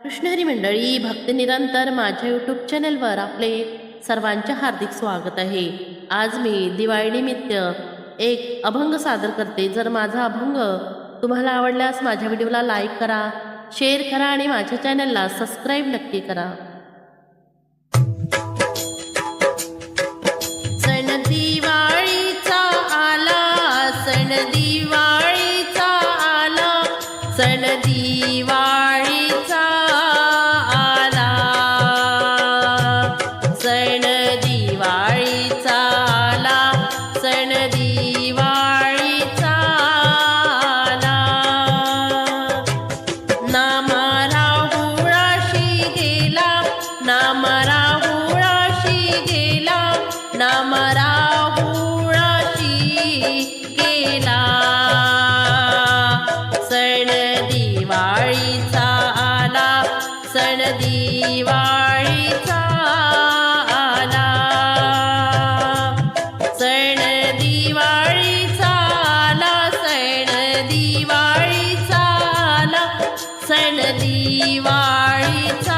कृष्णहरी मंडळी भक्तनिरंतर माझ्या यूट्यूब चॅनलवर आपले सर्वांचे हार्दिक स्वागत आहे. आज मी दिवाळीनिमित्त एक अभंग सादर करते. जर माझा अभंग तुम्हाला आवडल्यास माझ्या व्हिडिओला लाईक करा शेअर करा आणि माझ्या चॅनलला सबस्क्राईब नक्की करा. नामा राहुळाशी गेला नामा राहुळाशी गेला नामा राहुळाशी गेला. सण दिवाळीचा आला सण दिवाळी सण दिवाळीचा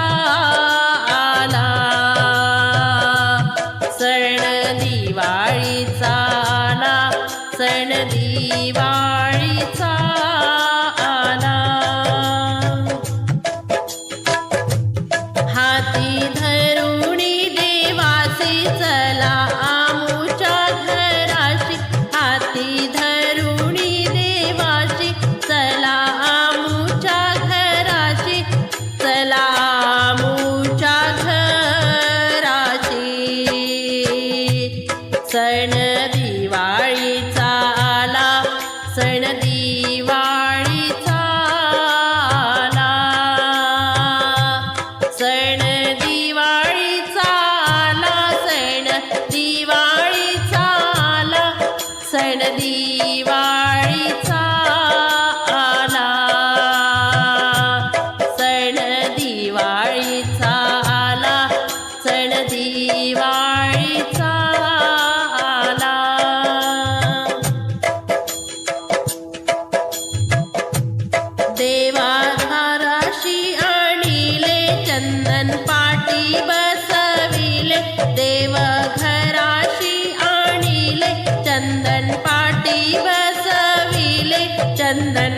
ಚಂದ್ರನ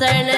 hacerle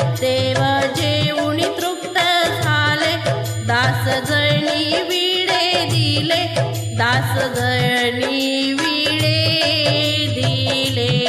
तेव्हा जेवणी तृप्त झाले. दास जळणी विडे दिले. दास जळणी विडे दिले.